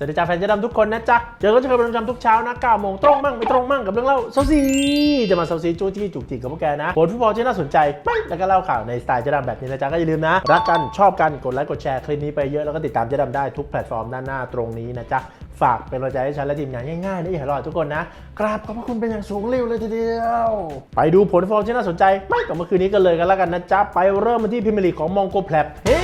สวัสดีจ้าแฟนเจะดำทุกคนนะจ๊ะ เจอกันเจอกันเป็นประจำทุกเช้านะ9โมงตรงมั่งไม่ตรงมั่งกับเรื่องเล่าเซาซีจะมาเซาซีจู้จี้จุกจิกกับพวกแกนะผลฟุตบอลที่น่าสนใจไม่แล้วก็เล่าข่าวในสไตล์เจะดำแบบนี้นะจ๊ะก็อย่าลืมนะ รักกันชอบกันกดไลค์กดแชร์คลิปนี้ไปเยอะแล้วก็ติดตามเจะดำได้ทุกแพลตฟอร์มด้านหน้าตรงนี้นะจ๊ะฝากเป็นกำลังใจให้ฉันและทีมงานง่ายๆนะอย่าให้รอทุกคนนะกราบขอบพระคุณเป็นอย่างสูงเร็วเลยทีเดียว ไปดูผลฟอร์มที่น่าสนใจไม่กับเมื่อคืนนี้กันเลยกันแล้วกันนะจ๊ะไปเริ่มมาที่พรีเมียร์ลีของมองโกแพลบเฮ้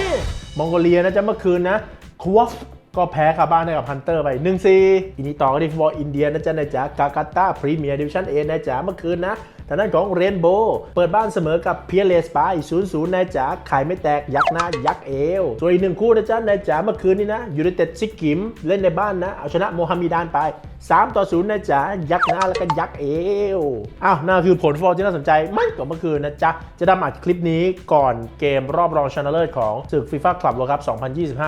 มองโกเลียนะจ๊ะเมื่อคืนนะควอฟ ก็แพ้คาบ้านให้กับฮันเตอร์ไป1-4อีนี้ต่อกันที่ฟุตบอลอินเดียนะจ๊ะนะจ๊ะกากาตาพรีเมียร์ดิวิชั่นเอนะจ๊ะเมื่อคืนนะ ทางด้านของเรนโบว์เปิดบ้านเสมอกับเพียเลสไป0-0นะจ๊ะไข่ไม่แตกยักหน้ายักเอวส่วนอีกหนึ่งคู่นะจ๊ะนะจ๊ะเมื่อคืนนี้นะยูไนเต็ดซิกิมเล่นในบ้านนะเอาชนะโมฮัมมิดานไป 3 ต่อ0นะจ๊ะยักหน้าแล้วก็ยักเอวอ้าวนั่นคือผลฟอลที่น่าสนใจไม่กว่าเมื่อคืนนะจ๊ะจะดำอัดคลิปนี้ก่อนเกมรอบรองชนะเลิศของศึกฟีฟ่าคลับโลกครับ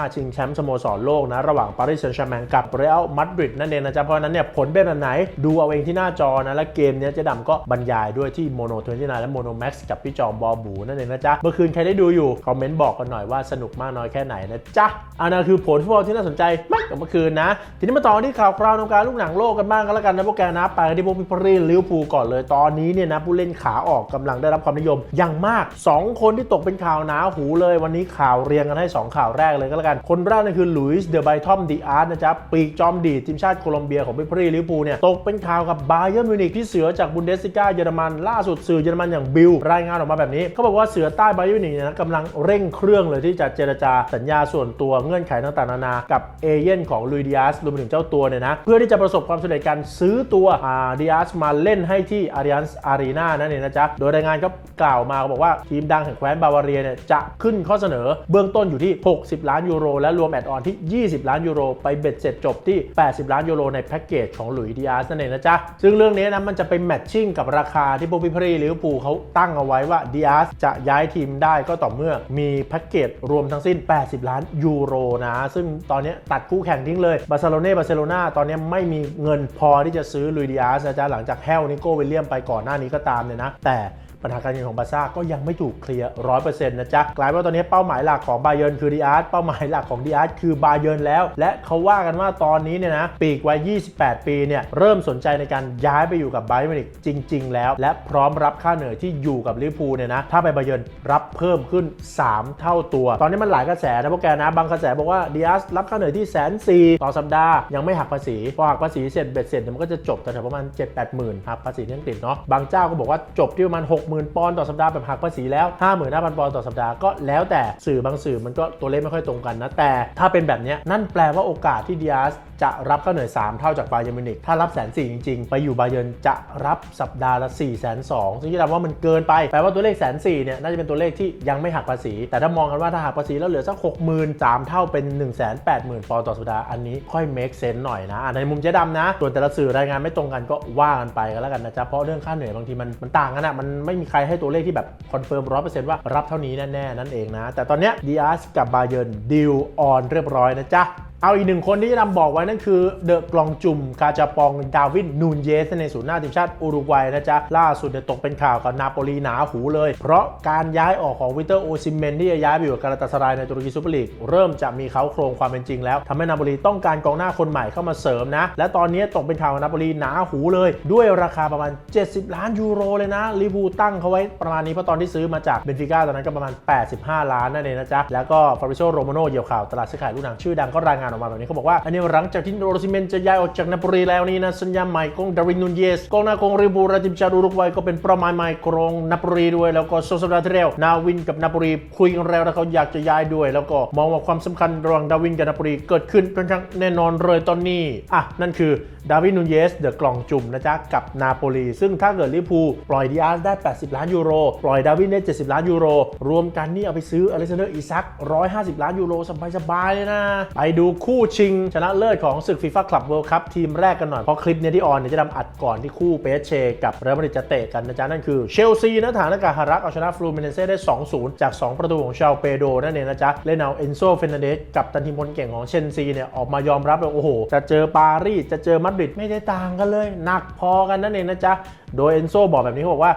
2025 ชิงแชมป์สโมสรโลกนะระหว่างปารีสแซงต์แชร์แมงกับเรอัลมาดริดนั่นเองนะจ๊ะเพราะนั้นเนี่ยผลเป็นแบบไหนดูเอาเองที่หน้าจอนะและเกมนี้จะดำก็บรรยายด้วยที่โมโน29และโมโนแม็กซ์กับพี่จอมบอบูนั่นเองนะจ๊ะ เมื่อคืนใครได้ดูอยู่ คอมเมนต์บอกกันหน่อยว่าสนุกมากน้อยแค่ไหนนะจ๊ะอันนั้นคือผลฟุตบอลที่น่าสนใจม่กว่าเมื่อคืนนะ ทีนี้มาต่อที่ข่าวคราวในการลูกหนังโลกกันบ้างก็แล้วกันนะพวกแกนะไปที่พวกพิพรีลิวพูก่อนเลยตอนนี้เนี่ยนะผู้เล่นขาออกกำลังได้รับความนิยมอย่างมาก 2 คนที่ตกเป็นข่าวหนาหูเลยวันนี้ข่าวเรียงกันให้ 2 ข่าวแรกเลยก็แล้วกันคนแรกนั่นคือลุยส์เดอะไบทอมดีอาร์ตนะจ๊ะปีกจอมดีทีมชาติโคลอมเบียของพิพรีลิวพูเนี่ยตกเป็นข่าวกับบาเยิร์มิวนิกที่เสือจากบุนเดสซิก้าเยอรมันล่าสุดสื่อเยอรมันอย่างบิลรายงานออกมาแบบนี้เขาบอกว่าเสือใต้บาเยิร์นมิวนิกเนี่ยนะกำลังเร่งเครื่องเลยที่จะเจรจาสัญญาส่วนตัวเงื่อนไขต่างๆนานา กับเอเย่นของลุยดิอาสรวมไปถึงเจ้าตัวเนี่ยนะเพื่อที่จะประสบความสำเร็จการซื้อตัวอาดิอาสมาเล่นให้ที่อาริอันส์อารีนานั่นเองนะจ๊ะโดยรายงานก็กล่าวมาบอกว่าทีมดังแห่งแคว้นบาวาเรียเนี่ยจะขึ้นข้อเสนอเบื้องต้นอยู่ที่ 60 ล้านยูโรและรวมแอดออนที่ 20 ล้านยูโรไปเบ็ดเสร็จจบที่ 80 ล้านยูโรในแพ็กเกจของลุยดิอาสนั่นเองนะจ๊ะซึ่งเรื่องนี้นะมันจะไปแมทชิ่งกับราคาที่พวกพิพรีลิเวอร์พูลเขาตั้งเอาไว้ว่าดิอาสจะย้ายทีมได้ก็ต่อเมื่อมีแพ็กเกจรวมทั้งสิ้น 80 ล้านยูโรนะ ซึ่งตอนนี้ตัดคู่แข่งทิ้งเลยบาร์เซโลเน่บาร์เซโลนาตอนนี้ไม่มีเงินพอที่จะซื้อลุยดิอาสนะจ๊ะหลังจากแฮลนิโกวิลเลียมไปก่อนหน้านี้ก็ตามเนี่ยนะแต่ ปัญหาการเงินของบาร์ซ่าก็ยังไม่ถูกเคลียร์ร้อยเปอร์เซ็นต์นะจ๊ะกลายเป็นว่าตอนนี้เป้าหมายหลักของบาเยิร์นคือดีอาร์ตเป้าหมายหลักของดีอาร์ตคือบาเยิร์นแล้ว และเขาว่ากันว่าตอนนี้เนี่ยนะปีกวัย 28 ปีเนี่ยเริ่มสนใจในการย้ายไปอยู่กับไบรท์มินิกจริง ๆ แล้ว และพร้อมรับค่าเหนื่อยที่อยู่กับลิเวอร์พูลเนี่ยนะถ้าไปบาเยิร์นรับเพิ่มขึ้น 3 เท่าตัว ตอนนี้มันหลายกระแสนะพวกแกนะบางกระแสบอกว่าดีอาร์ตรับค่าเหนื่อยที่แสนสี่ต่อสัปดาห์ยังไม่หักภาษีพอหักภาษีเสร็จเบ็ดเสร็จมันก็จะจบแต่ประมาณ7 8หมื่นหักภาษีที่อังกฤษเนาะบางเจ้าก็บอกว่าจบที่ประมาณ60,000 ปอนด์ต่อสัปดาห์แบบหักภาษีแล้ว 55,000 ปอนด์ต่อสัปดาห์ก็แล้วแต่สื่อบางสื่อมันก็ตัวเลขไม่ค่อยตรงกันนะแต่ถ้าเป็นแบบนี้นั่นแปลว่าโอกาสที่ดิอาส จะรับค่าเหนื่อย 3 เท่าจากบาเยอร์มิวนิกถ้ารับแสนสี่จริง ๆ ไปอยู่บาเยิร์จะรับสัปดาห์ละ4ี่แสนสองซึ่งที่ทำว่ามันเกินไป แปลว่าตัวเลขแสนสี่เนี่ยน่าจะเป็นตัวเลขที่ยังไม่หักภาษี แต่ถ้ามองกันว่าถ้าหักภาษีแล้วเหลือสัก6 0 0 0 0 3 เท่าเป็น 1 8 0 0 0 0ปอนด์ต่อสัปดาห์อันนี้ค่อย make sense หน่อยนะในมุมเจ๊ดำนะส่วนแต่ละสื่อรายงานไม่ตรงกันก็ว่ากันไปกันแล้วกันนะจ๊ะเพราะเรื่องค่าเหนื่อยบางทีมันมันต่างกันอะมันไม่มีใครให้ตัวเลขที่แบบคอนเฟิร์มร้อยเปอร์เซ็นต์ว่ารับเท่านี้แน่ๆนั่นเองนะแต่ตอนเนี้ยดีอาร์สกับบาเยิร์ดีลออนเรียบร้อยนะจ๊ะ เอาอีกหนึ่งคนที่จะนำบอกไว้นั่นคือเดอะกลองจุ่มกาจาปองดาวินนูนเยส ในศูนย์หน้าทีมชาติอุรุกวัยนะจ๊ะ ล่าสุดเนี่ยตกเป็นข่าวกับนาโปลีหนาหูเลย เพราะการย้ายออกของวิเตอร์โอซิเมนที่จะย้ายไปอยู่กับกาลาตาสรายในตุรกีซูเปอร์ลีก เริ่มจะมีเขาโครงความเป็นจริงแล้วทำให้นาโปลีต้องการกองหน้าคนใหม่เข้ามาเสริมนะ และตอนนี้ตกเป็นข่าวกับนาโปลีหนาหูเลย ด้วยราคาประมาณ 70 ล้านยูโรเลยนะลิเวอร์พูตั้งเขาไว้ประมาณนี้เพราะตอนที่ซื้อมาจากเบนฟิก้าตอนนั้นก็ประมาณ 85 ล้านนั่นเองนะจ๊ะแล้วก็ฟาบริโซโรมาโนเหยี่ยวข่าวตลาดซื้อขายลูกหนังชื่อดังก็รายงานออกมาแบบนี้เขาบอกว่าอันนี้หลังจากที่โรซิเมนจะย้ายออกจากนาโปลีแล้วนี่นะสัญญาใหม่ของดารินนูนเยสกองหน้าของริบูราจิมชาดูรุกวัยก็เป็นประมาณใหม่ของนาโปลีด้วยแล้วก็โซซาดาเทเรลนาวินกับนาโปลีคุยกันแล้วแล้วเขาอยากจะย้ายด้วย แล้วก็มองว่าความสำคัญระหว่างดาวินกับนาโปลีเกิดขึ้นค่อนข้างแน่นอนเลยตอนนี้อะนั่นคือ ดาวินนูเยสเดอะกล่องจุ่มนะจ๊ะกับนาโปลีซึ่งถ้าเกิดลิเวอร์พูลปล่อยดิอาสได้ 80 ล้านยูโร ปล่อยดาวินได้ 70 ล้านยูโร รวมกันนี่เอาไปซื้ออเล็กซานเดอร์อีซัก 150 ล้านยูโรสบายๆเลยนะ ไปดูคู่ชิง ชนะเลิศของศึกฟีฟ่าคลับเวิลด์คัพทีมแรกกันหน่อย เพราะคลิปเนี้ยที่ออนเนี่ยจะนำอัดก่อนที่คู่เปเชกับเรอัลมาดริดจะเตะกันนะจ๊ะนั่นคือเชลซีนะฐานอากาศฮารักเอาชนะฟลูมิเนเซ่ได้ 2-0 จาก 2 ประตูของชาลเปโดนั่นเองนะจ๊ะเล่นเอาเอนโซเฟนเดสกับตันทีมคนเก่งของเชนซีเนี่ยออกมายอมรับเลยโอ้โหจะเจอปารีสจะเจอมาดริดไม่ได้ต่างกันเลย หนักพอกันนั่นเองนะจ๊ะ โดยเอนโซบอกแบบนี้เขาบอกว่า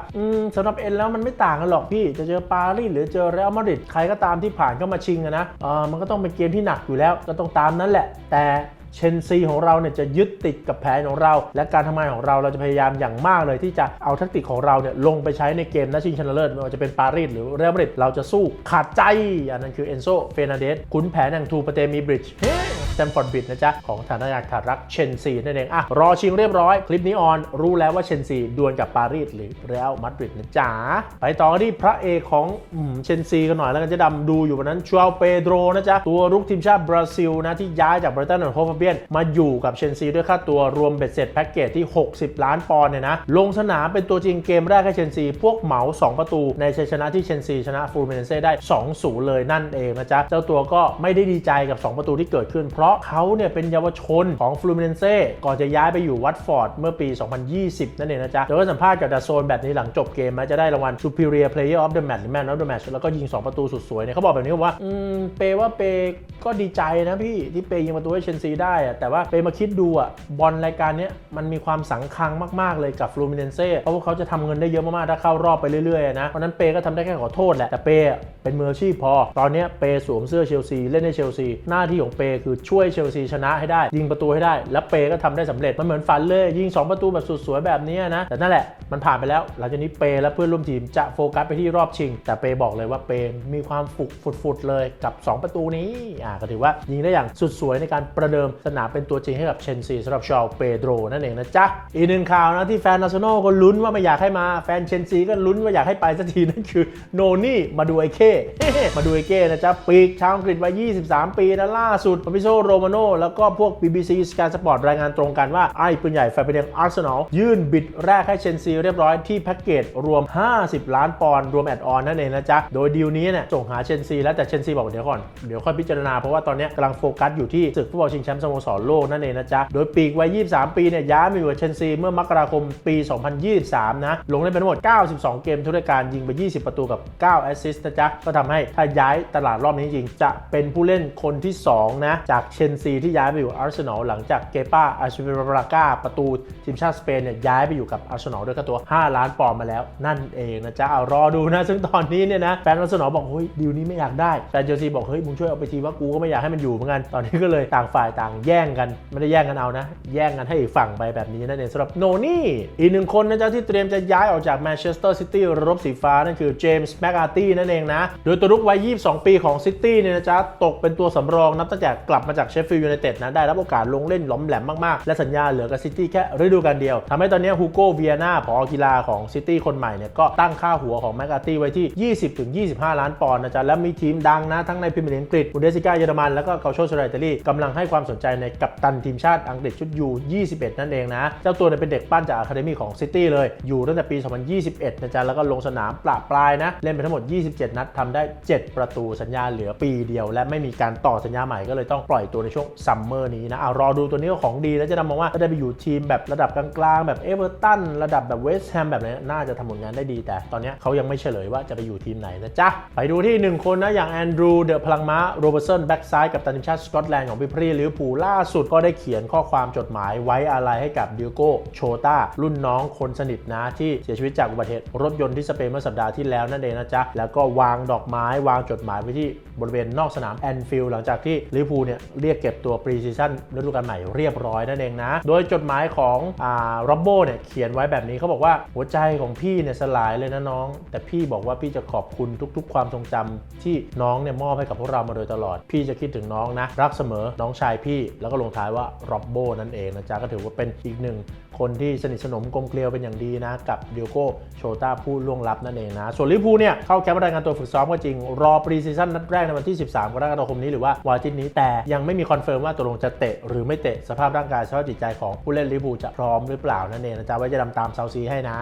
สำหรับเอ็นแล้วมันไม่ต่างกันหรอกพี่ จะเจอปารีสหรือเจอเรอัลมาดริดใครก็ตามที่ผ่านเข้ามาชิงนะเออมันก็ต้องเป็นเกมที่หนักอยู่แล้วก็ต้องตามนั้นแหละ แต่เชนซีของเราเนี่ยจะยึดติดกับแผนของเรา และการทำงานของเราเราจะพยายามอย่างมากเลย ที่จะเอาทักติกของเราเนี่ยลงไปใช้ในเกมนัดชิงชนะเลิศไม่ว่าจะเป็นปารีสหรือเรอัลมาดริดเราจะสู้ขาดใจอันนั้นคือเอนโซเฟรนันเดสขุนแผนแห่งทูปเตมีบริดจ์ แตมฟอร์ดบิดนะจ๊ะ ของฐานะยาการักเชนซีนั่นเองอะรอชิงเรียบร้อย คลิปนี้ออน รู้แล้วว่าเชนซีดวลกับปารีสหรือเรอัลมาดริดนะจ๊ะ ไปต่อกันที่พระเอกของเชนซีกันหน่อยแล้วกันจะดำดูอยู่วันนั้นชัวเปโดรนะจ๊ะ ตัวรุกทีมชาติบราซิลนะที่ย้ายจากบรตันแอนด์โฮฟเบียนมาอยู่กับเชนซีด้วยค่าตัวรวมเบ็ดเสร็จแพ็กเกจที่ 60 ล้านปอนด์เนี่ยนะลงสนามเป็นตัวจริงเกมแรกให้เชนซี พวกเหมา 2 ประตูในชัยชนะที่เชนซีชนะฟูลเมนเซ่ได้ 2-0 เลยนั่นเองนะจ๊ะเจ้าตัวก็ไม่ได้ดีใจกับ 2 ประตูที่เกิดขึ้นเพราะเขาเนี่ยเป็นเยาวชนของฟลูเมนเซ่ก่อนจะย้ายไปอยู่วัตฟอร์ดเมื่อปี 2020 นั่นเองนะจ๊ะเดี๋ยวก็สัมภาษณ์กับดาโซนแบบนี้หลังจบเกมนะจะได้รางวัล Superior Player of the Match หรือ Man of the Match แล้วก็ยิง 2 ประตูสุดสวยเนี่ยเขาบอกแบบนี้ว่า อืม เปว่าเปก็ดีใจนะพี่ที่เปยิงประตูให้เชนซีได้อะแต่ว่าเปมาคิดดูอะบอลรายการนี้มันมีความสังคังมากๆเลยกับฟลูมิเนเซ่เพราะว่าเขาจะทำเงินได้เยอะมากๆถ้าเข้ารอบไปเรื่อยๆนะเพราะนั้นเปก็ทำได้แค่ขอโทษแหละแต่เปเป็นมืออาชีพพอ ตอนนี้เปสวมเสื้อเชลซีเล่นในเชลซีหน้าที่ของเปคือช่วยเชลซีชนะให้ได้ ยิงประตูให้ได้ แล้วเปก็ทำได้สำเร็จ มันเหมือนฝันเลย ยิง 2 ประตูแบบสุดสวยแบบนี้นะ แต่นั่นแหละมันผ่านไปแล้ว หลังจากนี้เปและเพื่อนร่วมทีมจะโฟกัสไปที่รอบชิง แต่เปบอกเลยว่าเปมีความฝุกฟุดๆเลยกับ 2 ประตูนี้อ่าก็ถือว่ายิงได้อย่างสุดสวยในการประเดิมสนามเป็นตัวจริงให้กับเชนซีสำหรับชาวเปโดรนั่นเองนะจ๊ะอีกหนึ่งข่าวนะที่แฟนนาร์เซนอลก็ลุ้นว่าไม่อยากให้มาแฟนเชนซีก็ลุ้นว่าอยากให้ไปสักทีนั่นคือโนนี่มาดูไอเค้มาดูไอเก้นะจ๊ะปีกชาวอังกฤษวัย23 ปีนะล่าสุดปาปิโซโรมาโนแล้วก็พวก BBC Sky Sport รายงานตรงกันว่าไอ้ปืนใหญ่แฟนเป็นยังอาร์เซนอลยื่นบิดแรกให้เชนซีเรียบร้อยที่แพ็กเกจรวม 50 ล้านปอนด์รวมแอดออนนั่นเองนะจ๊ะ โดยดีลนี้เนี่ยส่งหาเชนซีแล้วแต่เชนซีบอกเดี๋ยวก่อนเดี๋ยวค่อยพิจารณาเพราะว่าตอนนี้กำลังโฟกัสอยู่ที่ศึกฟุตบอลชิงแชมป์สโมสรโลกนั่นเองนะจ๊ะ โดยปีกวัย 23 ปีเนี่ยย้ายมาอยู่กับเชนซีเมื่อมกราคมปี 2023 นะลงเล่นทั้งหมด 92 เกมทุกรายการยิงไป 20 ประตูกับ 9 แอสซิสต์นะจ๊ะก็ทำให้ถ้าย้ายตลาดรอบนี้จริงจะเป็นผู้เล่นคนที่ 2 นะจากเชนซีที่ย้ายไปอยู่อาร์เซนอลหลังจากเกป้าอาชิเวราก้าประตูทีมชาติสเปนเนี่ยย้ายไปอยู่กับอาร์เซนอลด้วยค่าตัว 5 ล้านปอนด์มาแล้วนั่นเองนะจ๊ะเอารอดูนะ ซึ่งตอนนี้เนี่ยนะแฟนอาร์เซนอลบอกเฮ้ยดีลนี้ไม่อยากได้แฟนเชลซีบอกเฮ้ยมึงช่วยเอาไปทีว่ากูก็ไม่อยากให้มันอยู่เหมือนกันตอนนี้ก็เลยต่างฝ่ายต่างแย่งกันไม่ได้แย่งกันเอานะ แย่งกันให้อีกฝั่งไปแบบนี้นั่นเองสำหรับโนนี่อีกหนึ่งคนนะจ๊ะที่เตรียมจะย้ายออกจากแมนเชสเตอร์ซิตี้รบสีฟ้านั่นคือเจมส์แมกอาร์ตี้นั่นเองนะโดยตัวรุกวัย 22 ปีของซิตี้เนี่ยนะจ๊ะตกเป็นตัวสำรองนับตั้งแต่กลับมาจากากเชฟฟิลด์ยูไนเต็ดนะได้รับโอกาสลงเล่นหล้อมแหลมมากๆ และสัญญาเหลือกับซิตี้แค่ฤดูกาลเดียวทำให้ตอนนี้ฮูโก้เวียนาผอกีฬาของซิตี้คนใหม่เนี่ยก็ตั้งค่าหัวของแมกอาร์ตี้ไว้ที่ 20-25 ล้านปอนด์นะจ๊ะและมีทีมดังนะทั้งในพรีเมียร์ลีกอังกฤษบุนเดสซิก้าเยอรมันแล้วก็เกาโชสไรอิตาลีกำลังให้ความสนใจในกัปตันทีมชาติอังกฤษชุดยู21 นั่นเองนะ เจ้าตัวเนี่ยเป็นเด็กปั้นจากอะคาเดมี่ของซิตี้เลย อยู่ตั้งแต่ปี 2021 นะจ๊ะ แล้วก็ลงสนามปราบปลายนะ เล่นไปทั้งหมด 27 นัดทำได้ 7 ประตูสัญญาเหลือปีเดียว และไม่มีการต่อสัญญาใหม่ก็เลยต้องปล่อยตัวในช่วงซัมเมอร์นี้นะเอารอดูตัวนี้ของดีแล้วจะนำมองว่าถ้าได้ไปอยู่ทีมแบบระดับกลางๆ แบบเอเวอร์ตันระดับแบบเวสต์แฮมแบบนี้น่าจะทำผลงานได้ดี แต่ตอนนี้เขายังไม่เฉลยว่าจะไปอยู่ทีมไหนนะจ๊ะ ไปดูที่หนึ่งคนนะอย่างแอนดรูเดอะพลังม้าโรเบอร์สันแบ็กซ้ายกับตันทีมชาติสกอตแลนด์ของพิพรีลิเวอร์พูลล่าสุดก็ได้เขียนข้อความจดหมายไว้อาลัยให้กับดิโก้โชตารุ่นน้องคนสนิทนะที่เสียชีวิตจากอุบัติเหตุรถยนต์ที่สเปนเมื่อสัปดาห์ที่แล้วนั่นเองนะจ๊ะแล้วก็วางดอกไม้วางจดหมายไว้ที่บริเวณนอกสนามแอนฟิลด์หลังจากที่ลิเวอร์พูลเนี่ยเรียกเก็บตัวปรีซีซั่นฤดูกาลใหม่เรียบร้อยนั่นเองนะ โดยจดหมายของอ่าโรบโบเนี่ยเขียนไว้แบบนี้เขาบอกว่าหัวใจของพี่เนี่ยสลายเลยนะน้อง แต่พี่บอกว่าพี่จะขอบคุณทุกๆ ความทรงจำที่น้องเนี่ยมอบให้กับพวกเรามาโดยตลอด พี่จะคิดถึงน้องนะรักเสมอน้องชายพี่แล้วก็ลงท้ายว่าโรบโบนั่นเองนะจ๊ะก็ถือว่าเป็นอีกหนึ่ง คนที่สนิทสนมกลมเกลียวเป็นอย่างดีนะ กับเดียโก้โชตาผู้ล่วงลับนั่นเองนะ ส่วนลิเวอร์พูลเนี่ย เข้าแคมป์รายงานตัวฝึกซ้อมก็จริง รอปรีซีซั่นนัดแรกในวันที่ 13 กรกฎาคมนี้หรือว่าวันอาทิตย์นี้แต่ยังไม่มีคอนเฟิร์มว่าตกลงจะเตะหรือไม่เตะสภาพร่างกายสภาพจิตใจของผู้เล่นลิเวอร์พูลจะพร้อมหรือเปล่านั่นเองนะจ๊ะไว้จะดำตามเซาซีให้นะ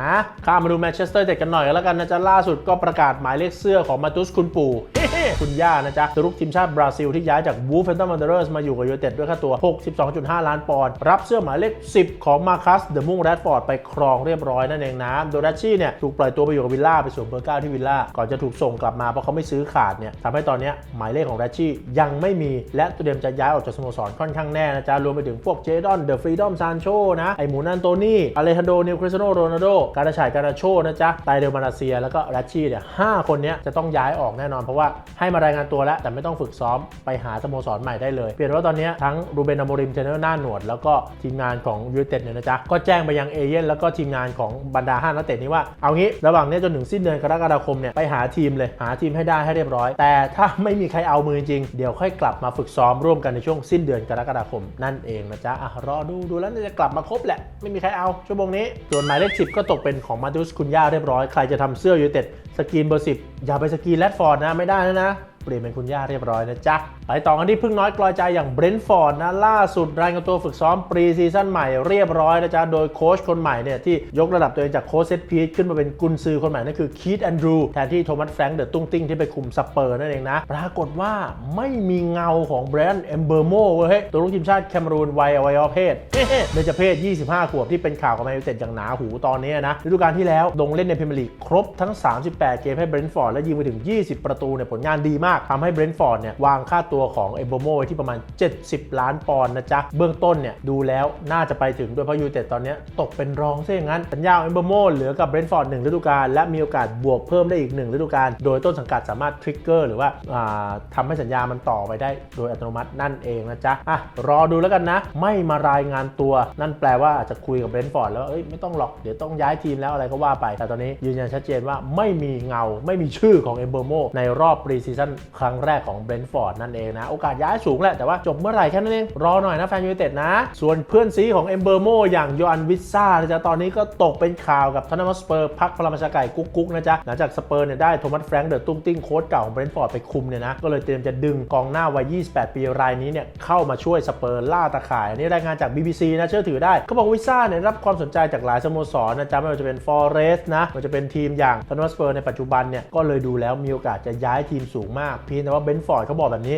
ข้ามมาดูแมนเชสเตอร์เด็กันหน่อยแล้วกันนะจ๊ะล่าสุดก็ประกาศหมายเลขเสื้อของมาตุสคุณปู่คุณย่านะจ๊ะตัวรุกทีมชาติบราซิลที่ย้ายจากวูฟเฟนตันวันเดอร์สมาอยู่กับยูเต็ดด้วยค่าตัว 62.5 ล้านปอนด์รับเสื้อหมายเลข 10 ของมาคัสเดอะมุงแรดฟอร์ดไปครองเรียบร้อยนั่นเองนะโดรชชี่เนี่ยถูกปล่อยตัวไปอยู่กับวิลล่าไปสวมเบอร์เก้าที่วิลล่าก่อนจะถูกส่งกลับมาเพราะเขาไม่ซื้อขาดเนี่ยทำให้ตอนนี้หมายเลขของแรชชี่ยังไม่มีและเตรียมจะย้ายออกจากสโมสรค่อนข้างแน่นะจ๊ะรวมไปถึงพวกเจดอนเดอะฟรีดอมซานโชนะไอหมูนันโตนี่อเลฮันโดนิวคริสโนโรนัลโดการาชายการาโชนะจ๊ะไตเดลมานาเซียแล้วก็แรชชี่เนี่ยห้าคนนี้จะต้องย้ายออกแน่นอนเพราะว่าให้มารายงานตัวแล้วแต่ไม่ต้องฝึกซ้อมไปหาสโมสรใหม่ได้เลย เปลี่ยนว่าตอนนี้ทั้งรูเบนอโมริมเทรนเนอร์หน้าหนวดแล้วก็ทีมงานของยูเต็ดเนี่ยนะจ๊ะก็แจ้งไปยังเอเย่นแล้วก็ทีมงานของบรรดาห้านักเตะนี้ว่าเอางี้ระหว่างนี้จนถึงสิ้นเดือนกรกฎาคมเนี่ยไปหาทีมเลยหาทีมให้ได้ให้เรียบร้อย แต่ถ้าไม่มีใครเอามือจริง เดี๋ยวค่อยกลับมาฝึกซ้อมร่วมกันในช่วงสิ้นเดือนกรกฎาคม นั่นเองนะจ๊ะอะรอดูดูแล้วจะกลับมาครบแหละ ไม่มีใครเอาชั่วโมงนี้ส่วนหมายเลข10ก็ตกเป็นของมาตุสคุนย่าเรียบร้อยใครจะทำเสื้อยูเต็ดสกรีนเบอร์10อย่าไปสกรีนแรดฟอร์ดนะไม่ได้นะนะเปลี่ยนเป็นคุณย่าเรียบร้อยนะจ๊ะ ไปต่อกันที่พึ่งน้อยกลอยใจอย่างเบรนท์ฟอร์ดนะล่าสุดรายงานตัวฝึกซ้อมปรีซีซั่นใหม่เรียบร้อยนะจ๊ะโดยโค้ชคนใหม่เนี่ยที่ยกระดับตัวเองจากโค้ชเซตพีทขึ้นมาเป็นกุนซือคนใหม่นั่นคือคีตแอนดรูแทนที่โทมัสแฟรงค์เดอะตุ้งติ้งที่ไปคุมสเปอร์นั่นเองนะ ปรากฏว่าไม่มีเงาของแบรนด์เอมเบอร์โมเว้ยเฮ้ยตัวลูกทีมชาติแคนารูนวัยอวัยวะเพศเฮ้เฮ้เบญจเพศ 25 ขวบที่เป็นข่าวกับแมนยูเต็ดอย่างหนาหูตอนนี้นะฤดูกาลที่แล้วลงเล่นในพรีเมียร์ลีกครบทั้ง 38 เกมให้เบรนท์ฟอร์ดและยิงไปถึง 20 ประตูเนี่ยผลงานดีมากทำให้เบรนท์ฟอร์ดเนี่ยวางค่าตัววของเอมเบอร์โมไว้ที่ประมาณ 70 ล้านปอนด์นะจ๊ะ เบื้องต้นเนี่ยดูแล้วน่าจะไปถึงด้วยเพราะยูเต็ดตอนนี้ตกเป็นรองซะอย่างนั้น สัญญาของเอมเบอร์โมเหลือกับเบรนท์ฟอร์ดหนึ่งฤดูกาลและมีโอกาสบวกเพิ่มได้อีกหนึ่งฤดูกาลโดยต้นสังกัดสามารถทริกเกอร์หรือว่าอ่าทำให้สัญญามันต่อไปได้โดยอัตโนมัตินั่นเองนะจ๊ะอะรอดูแล้วกันนะ ไม่มารายงานตัวนั่นแปลว่าอาจจะคุยกับเบรนท์ฟอร์ดแล้วว่าเอ้ยไม่ต้องหรอกเดี๋ยวต้องย้ายทีมแล้วอะไรก็ว่าไป แต่ตอนนี้ยืนยันชัดเจนว่าไม่มีเงาไม่มีชื่อของเอมเบโมในรอบปรีซีซั่นครั้งแรกของเบรนท์ฟอร์ดนั่นเองนะ โอกาสย้ายสูงแหละ แต่ว่าจบเมื่อไหร่แค่นั้นเอง รอหน่อยนะแฟนยูไนเต็ดนะ ส่วนเพื่อนซีของเอมเบอร์โมอย่างโยอันวิซ่านะจ๊ะตอนนี้ก็ตกเป็นข่าวกับทอนนัมสเปอร์พักพลังประชาไก่กุ๊กกุ๊กนะจ๊ะหลังจากสเปอร์เนี่ยได้โทมัสแฟรงค์เดอะตุ้งติ้งโค้ชเก่าของเบรนท์ฟอร์ดไปคุมเนี่ยนะก็เลยเตรียมจะดึงกองหน้าวัย 28 ปีรายนี้เนี่ยเข้ามาช่วยสเปอร์ล่าตะข่ายอันนี้รายงานจาก BBC นะเชื่อถือได้เขาบอกวิซ่าเนี่ยรับความสนใจจากหลายสโมสรนะจ๊ะไม่ว่าจะเป็นฟอเรสต์นะไม่ว่าจะเป็นทีมอย่างทนนัมสเปอร์ในปัจจุบันเนี่ยก็เลยดูแล้วมีโอกาสจะย้ายทีมสูงมากเพียงแต่ว่าเบรนท์ฟอร์ดเขาบอกแบบนี้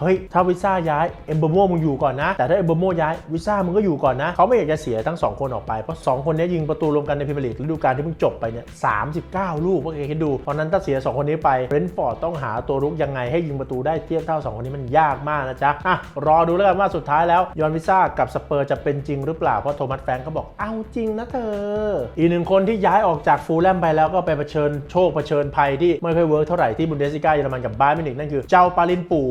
เฮ้ยถ้าวิซ่าย้ายเอมเบอร์โมมึงอยู่ก่อนนะ แต่ถ้าเอมเบอร์โมย้ายวิซ่ามึงก็อยู่ก่อนนะ เขาไม่อยากจะเสียทั้ง 2 คนออกไปเพราะ 2 คนนี้ยิงประตูรวมกันในพรีเมียร์ลีกฤดูกาลที่เพิ่งจบไปเนี่ย39ลูกพวกเอคิดดูเพราะนั้นถ้าเสีย 2 คนนี้ไปเบรนท์ฟอร์ดต้องหาตัวรุกยังไงให้ยิงประตูได้เทียบเท่า 2 คนนี้มันยากมากนะจ๊ะอะรอดูแล้วกันว่าสุดท้ายแล้วยอนวิซ่ากับสเปอร์จะเป็นจริงหรือเปล่าเพราะโทมัสแฟรงก์เขาบอกเอาจริงนะเธอ อีกหนึ่งคนที่ย้ายออกจากฟูลแลมไปแล้วก็ไปเผชิญโชคเผชิญภัยที่ไม่ค่อยเวิร์กเท่าไหร่ที่บุนเดสลิก้าเยอรมันกับบาร์มินิกนั่นคือเจ้าปาลินปู่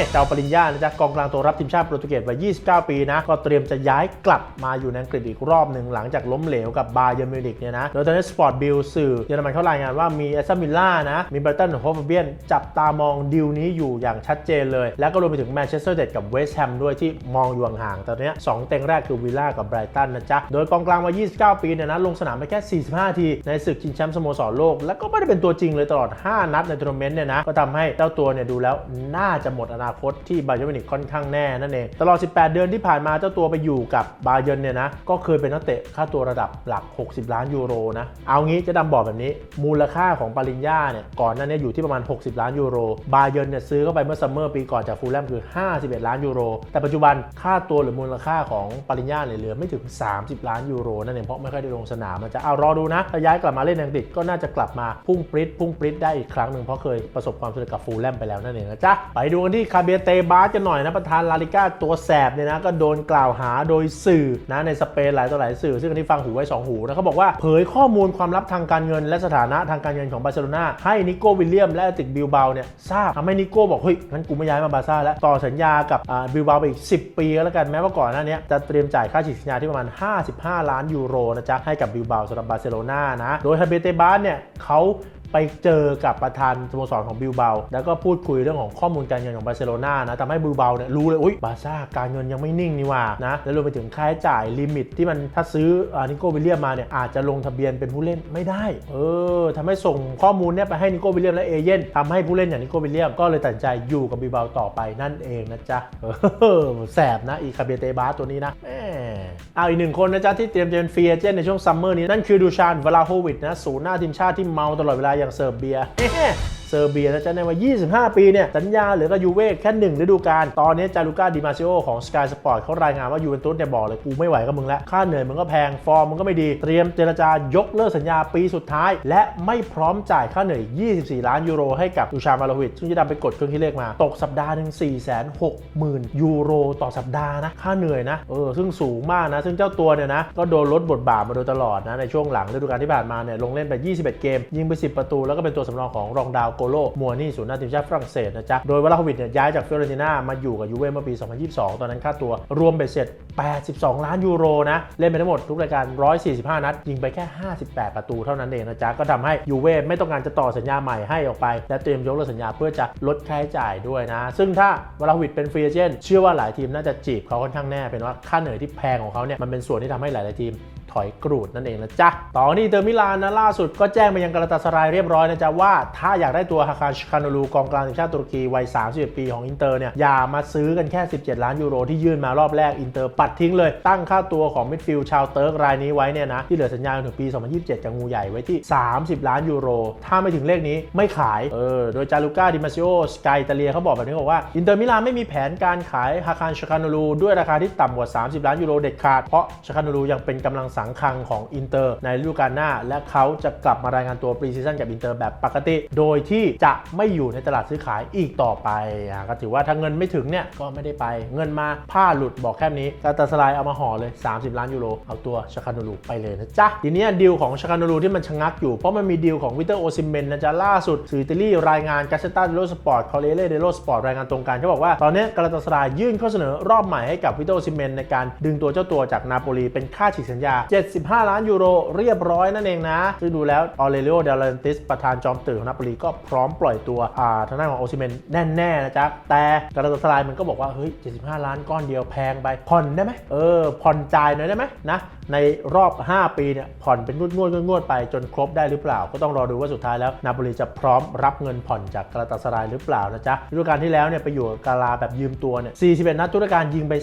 เจ้าปริญญานะจ๊ะกองกลางตัวรับทีมชาติโปรตุเกสวัย 29 ปีนะ ก็เตรียมจะย้ายกลับมาอยู่ในอังกฤษอีกรอบหนึ่งหลังจากล้มเหลวกับบาเยอร์มิวนิกเนี่ยนะ โดยตอนนี้สปอร์ตบิลสื่อเยอรมันเขารายงานว่ามีแอสตันวิลล่านะ มีไบรตันโฮฟเบียนจับตามองดีลนี้อยู่อย่างชัดเจนเลย แล้วก็รวมไปถึงแมนเชสเตอร์เดดกับเวสต์แฮมด้วยที่มองอยู่ห่างๆแต่ตอนนี้สองเต็งแรกคือวิลล่ากับไบรตันนะจ๊ะ โดยกองกลางวัย 29 ปีเนี่ยนะลงสนามไปแค่ 45 ที ในศึกชิงแชมป์สโมสรโลก แล้วก็ไม่ได้เป็นตัวจริงเลยตลอด 5 นัดในทัวร์นาเมนต์เนี่ยนะก็ทำให้เจ้าตัวเนี่ยดูแล้วน่าจะหมดอนาคตที่บาเยอร์นมิวนิกค่อนข้างแน่นั่นเองตลอด 18 เดือนที่ผ่านมาเจ้าตัวไปอยู่กับบาเยิร์เนี่ยนะก็เคยเป็นนักเตะค่าตัวระดับหลัก 60 ล้านยูโรนะเอางี้จะดำบอกแบบนี้ มูลค่าของปาริญญาเนี่ยก่อนหน้านี้อยู่ที่ประมาณ 60 ล้านยูโรบาเยิร์เนี่ยซื้อเข้าไปเมื่อซัมเมอร์ปีก่อนจากฟูลแลมคือ 51 ล้านยูโรแต่ปัจจุบันค่าตัวหรือมูลค่าของปาริญญาเนี่ยเหลือไม่ถึง 30 ล้านยูโรนั่นเองเพราะไม่ค่อยได้ลงสนามมันจะเอารอดูนะถ้าย้ายกลับมาเล่นในอังกฤษก็น่าจะกลับมาพุ่งปริ๊ดพุ่งปริ๊ดได้อีกครั้งหนึ่งเพราะเคยประสบความสำเร็จกับฟูลแลมไปแล้วนั่นเองนะจ๊ะไปดูกันที่คาเบียเตบาสกันหน่อยนะประธานลาลิก้าตัวแสบเนี่ยนะก็โดนกล่าวหาโดยสื่อนะในสเปนหลายต่อหลายสื่อ ซึ่งอันนี้ฟังหูไว้ 2 หูนะเขาบอกว่าเผยข้อมูลความลับทางการเงิน และสถานะทางการเงินของบาร์เซโลนาให้นิโก้วิลเลียมและติกบิลเบาเนี่ยทราบทำให้นิโก้บอกเฮ้ยงั้นกูไม่ย้ายมาบาร์ซ่าแล้วต่อสัญญากับบิลเบาไปอีก 10 ปีแล้วกันแม้ว่าก่อนหน้านี้จะเตรียมจ่ายค่าฉีกสัญญาที่ประมาณ 55 ล้านยูโรนะจ๊ะให้กับบิลเบาสำหรับบาร์เซโลนานะโดยฮาเบเตบาสเนี่ยเขา ไปเจอกับประธานสโมสรของบิลเบา แล้วก็พูดคุยเรื่องของข้อมูลการเงินของบาร์เซโลนานะทำให้บิลเบาเนี่ยรู้เลย อุ้ยบาซ่าการเงินยังไม่นิ่งนี่ว่านะ แล้วรวมไปถึงค่าใช้จ่ายลิมิตที่มันถ้าซื้อนิโกวิลเลียมมาเนี่ยอาจจะลงทะเบียนเป็นผู้เล่นไม่ได้ เออทำให้ส่งข้อมูลเนี่ยไปให้นิโกวิลเลียมและเอเย่นทำให้ผู้เล่นอย่างนิโกวิลเลียมก็เลยตัดใจอยู่กับบิลเบาต่อไปนั่นเองนะจ๊ะแสบนะอีคาเบเตบาสตัวนี้นะเอาอีกหนึ่งคนนะจ๊ะที่เตรียมจะเป็นฟรีเอเจนต์ในช่วงซัมเมอร์นี้นั่นคือดูชานวลาโฮวิดนะศูนย์หน้าทีมชาติที่เมาตลอดเวลาอย่างเซิร์ฟเบียส เซอร์เบียนะจ๊ะในวัย25 ปีเนี่ยสัญญาเหลือกับยูเว่แค่หนึ่งฤดูกาล ตอนนี้จารุก้าดิมาซิโอของ Sky Sport เขารายงานว่ายูเวนตุสเนี่ยบอกเลยกูไม่ไหวกับมึงแล้ว ค่าเหนื่อยมึงก็แพง ฟอร์มมึงก็ไม่ดี เตรียมเจรจายกเลิกสัญญาปีสุดท้าย และไม่พร้อมจ่ายค่าเหนื่อย 24 ล้านยูโรให้กับดูชามาโลวิชซึ่งจะดำไปกดเครื่องคิดเลขมา ตกสัปดาห์หนึ่ง4 6 0 0 0 0 ยูโร ต่อสัปดาห์นะค่าเหนื่อยนะเออซึ่งสูงมากนะ ซึ่งเจ้าตัวเนี่ยนะก็โดนลดบทบาทมาโดยตลอดนะในช่วงหลังฤดูกาลที่ผ่านมาเนี่ยลงเล่นไป 21 เกม ยิงไป 10 ประตูแล้วก็เป็นตัวสำรองของรองดาวโกโลมัวนี่ศูนย์หน้าทีมชาติฝรั่งเศสนะจ๊ะ โดยวลาโควิดเนี่ยย้ายจากฟิโอเรนติน่ามาอยู่กับยูเว่เมื่อปี 2022 ตอนนั้นค่าตัวรวมเบ็ดเสร็จ 82 ล้านยูโรนะ เล่นไปทั้งหมดทุกรายการ 145 นัด ยิงไปแค่ 58 ประตูเท่านั้นเองนะจ๊ะ ก็ทำให้ยูเว่ไม่ต้องการจะต่อสัญญาใหม่ให้ออกไป และเตรียมยกเลิกสัญญาเพื่อจะลดค่าใช้จ่ายด้วยนะ ซึ่งถ้าวลาโควิดเป็นฟรีเอเจนต์เชื่อว่าหลายทีมน่าจะจีบเขาค่อนข้างแน่เป็นว่าค่าเหนื่อยที่แพงของเขาเนี่ยมันเป็นส่วนที่ทำให้หลาย ๆ ทีม ถอยกรูดนั่นเองนะจ๊ะ ต่อที่เตอร์มิลานนะล่าสุดก็แจ้งไปยังกาลาตาสรายเรียบร้อยนะจ๊ะ ว่าถ้าอยากได้ตัวฮาคารชคานูลูกองกลางทีมชาติตุรกีวัย 31 ปีของอินเตอร์เนี่ย อย่ามาซื้อกันแค่ 17 ล้านยูโรที่ยื่นมารอบแรกอินเตอร์ปัดทิ้งเลย ตั้งค่าตัวของมิดฟิลด์ชาวเติร์กรายนี้ไว้เนี่ยนะที่เหลือสัญญาจนถึงปี 2027จากงูใหญ่ไว้ที่ 30 ล้านยูโร ถ้าไม่ถึงเลขนี้ไม่ขายเออโดยจารุก้าดิมาซิโอสกายอิตาเลียเขาบอกแบบนี้บอกว่าอินเตอร์มิลานไม่มีแผนการขายฮาคารชคานูลูด้วยราคาที่ต่ำกว่า 30 ล้านยูโรเด็ดขาดเพราะชคานูลูยังเป็นกำลังสังคังของอินเตอร์ในฤดูกาลหน้า และเขาจะกลับมารายงานตัวปรีซีซั่นกับอินเตอร์แบบปกติ โดยที่จะไม่อยู่ในตลาดซื้อขายอีกต่อไปอะก็ถือว่าถ้าเงินไม่ถึงเนี่ยก็ไม่ได้ไปเงินมาผ้าหลุดบอกแค่นี้กาตาสลายเอามาห่อเลย 30 ล้านยูโรเอาตัวชาคานูรูไปเลยนะจ๊ะทีนี้ดีลของชาคานูรูที่มันชะงักอยู่เพราะมันมีดีลของวิเตอร์โอซิเมนนะจ๊ะล่าสุดสื่ออิตาลีรายงานกาเซต้าเดโลสปอร์ตคอเรเล่เดโลสปอร์ตรายงานตรงกันเขาบอกว่าตอนนี้กาตาสลายยื่นข้อเสนอรอบใหม่ให้กับวิเตอร์โอซิเมนในการดึงตัวเจ้าตัวจากนาโปลีเป็นค่าฉีกสัญญา75 ล้านยูโรเรียบร้อยนั่นเองนะซึ่งดูแล้วออเร l ลิโอเดลันติสประธานจอมตื่นของนาปลีก็พร้อมปล่อยตัวอ่าทางด้านของโอซิเมนแน่ๆนะจ๊ะแต่กาลาตาสลายมันก็บอกว่าเฮ้ย 75 ล้านก้อนเดียวแพงไปผ่อนได้ไหมเออผ่อนจ่ายหน่อยได้ไหมนะในรอบ 5 ปีเนี่ยผ่อนเป็นงวดงวดงวดๆไปจนครบได้หรือเปล่า ก็ต้องรอดูว่าสุดท้ายแล้วนาโปลีจะพร้อมรับเงินผ่อนจากกาลาตาสลายหรือเปล่านะจ๊ะฤดูกาลที่แล้วเนี่ยไปอยู่กาลาแบบยืมตัวเนี่ย41นัดทุรการยิงไป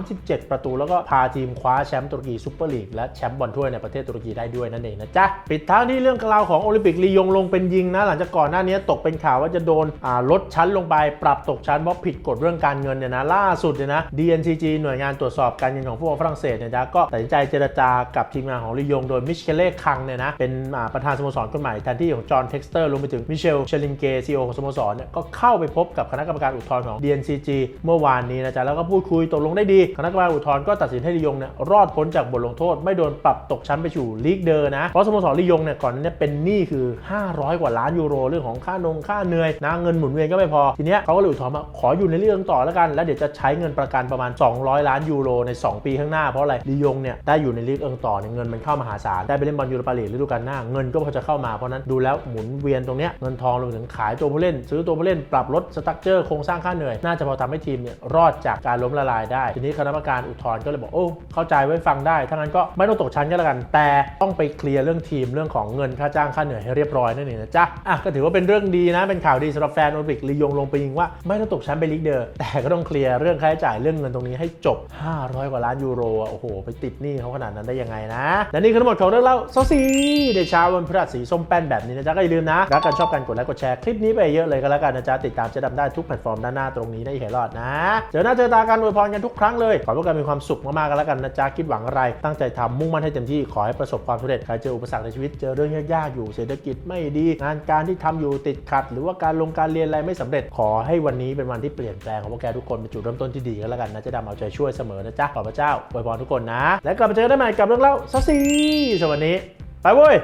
37 ประตู แล้วก็พาทีมคว้าแชมป์ตุรกีซูเปอร์ลีกและแชมป์บอลถ้วยในประเทศตุรกีได้ด้วยนั่นเองนะจ๊ะ ปิดท้ายที่เรื่องกล่าวของโอลิมปิกลียงลงเป็นยิงนะ หลังจากก่อนหน้านี้ตกเป็นข่าวว่าจะโดนลดชั้นลงไปปรับตกชั้นเพราะผิดกฎเรื่องการเงินเนี่ยนะล่าสุดเนี่ยนะ DNCG หน่วยงานตรวจสอบการเงินของฟุตบอลฝรั่งเศสเนี่ยนะก็ตัดสินใจเจรจากับทีมงานของลียงโดยมิชเคเล่คังเนี่ยนะเป็นประธานสโมสรคนใหม่แทนที่ของจอห์นเท็กสเตอร์รวมไปถึงมิเชลเชลินเกซีโอของสโมสรเนี่ยก็เข้าไปพบกับคณะกรรมการอุทธรณ์ของ DNCG เมื่อวานนี้นะจ๊ะแล้วก็พูดคุยตกลงได้ดีคณะกรรมการอุทธรณ์ก็ตัดสินให้ลียงเนี่ยรอดพ้นจากบทลงโทษไม่โดนปรับตกชั้นไปสู่ลีกเดอร์นะ เพราะสโมสรลียงเนี่ยก่อนนานี้เป็นหนี้คือ 500 กว่าล้านยูโรเรื่องของค่านงค่าเหนื่อยนะเงินหมุนเวียนก็ไม่พอ ทีเนี้ยเขาก็เลยอุทธรณ์มาขออยู่ในเรื่องต่อแล้วกัน แล้วเดี๋ยวจะใช้เงินประกันประมาณ 200 ล้านยูโรใน 2 ปีข้างหน้าเพราะอะไรลียงเนี่ยได้อยู่ในลีกเอิงต่อเนี่ยเงินมันเข้ามหาศาลได้ไปเล่นบอลยูโรปาลีกฤดูกาลหน้าเงินก็พอจะเข้ามาเพราะนั้นดูแล้วหมุนเวียนตรงเนี้ยเงินทองรวมถึงขายตัวผู้เล่น ซื้อตัวผู้เล่นปรับลดสตั๊กเจอร์โครงสร้างค่าเหนื่อยน่าจะพอทำให้ทีมเนี่ยรอดจากการล้มละลายได้ ทีนี้คณะกรรมการอุทธรณ์ก็เลยบอกโอ้เข้าใจไว้ฟังได้ถ้างั้นก็ไไม่ต้องตกชั้นก็แล้วกัน แต่ต้องไปเคลียร์เรื่องทีมเรื่องของเงินค่าจ้างค่าเหนื่อยให้เรียบร้อยนั่นเองนะจ๊ะอะก็ถือว่าเป็นเรื่องดีนะ เป็นข่าวดีสำหรับแฟนโอลิมปิกลียงลงไปยิงว่าไม่ต้องตกชั้นไปลีกเดอร์แต่ก็ต้องเคลียร์เรื่องค่าใช้จ่ายเรื่องเงินตรงนี้ให้จบ 500 กว่าล้านยูโรโอ้โห ไปติดหนี้เขาขนาดนั้นได้ยังไงนะและนี่คือทั้งหมดของเรื่องเล่าโซซีเดชาวันพฤหัสสีส้มแป้นแบบนี้นะจ๊ะก็อย่าลืมนะรักกันชอบกันกดไลค์กดแชร์คลิปนี้ไปเยอะเลยก็แล้วกันนะจ๊ะติดตามจะดำได้ทุกแพลตฟอร์มด้านหน้าตรงนี้นะอีกเหรอดนะเจอหน้าเจอตากันอวยพรกันทุกครั้งเลยขอให้พวกกันมีความสุขมากๆกันแล้วกันนะจ๊ะคิดหวังอะไรตั้งใจทำมุ่งมั่นให้เต็มที่ขอให้ประสบความสำเร็จใครเจออุปสรรคในชีวิตเจอเรื่องยากๆอยู่เศรษฐกิจไม่ดีงานการที่ทำอยู่ติดขัด หรือว่าการลงการเรียนอะไรไม่สำเร็จ ขอให้วันนี้เป็นวันที่เปลี่ยนแปลงของพวกแกทุกคนเป็นจุดเริ่มต้นที่ดีกันแล้วกันนะเจะดำเอาใจช่วยเสมอนะจ๊ะขอพระเจ้าอวยพรทุกคนนะ แล้วกลับมาเจอกันได้ใหม่กับเรื่องเล่าซัสซีสวัสดีไปเว้ย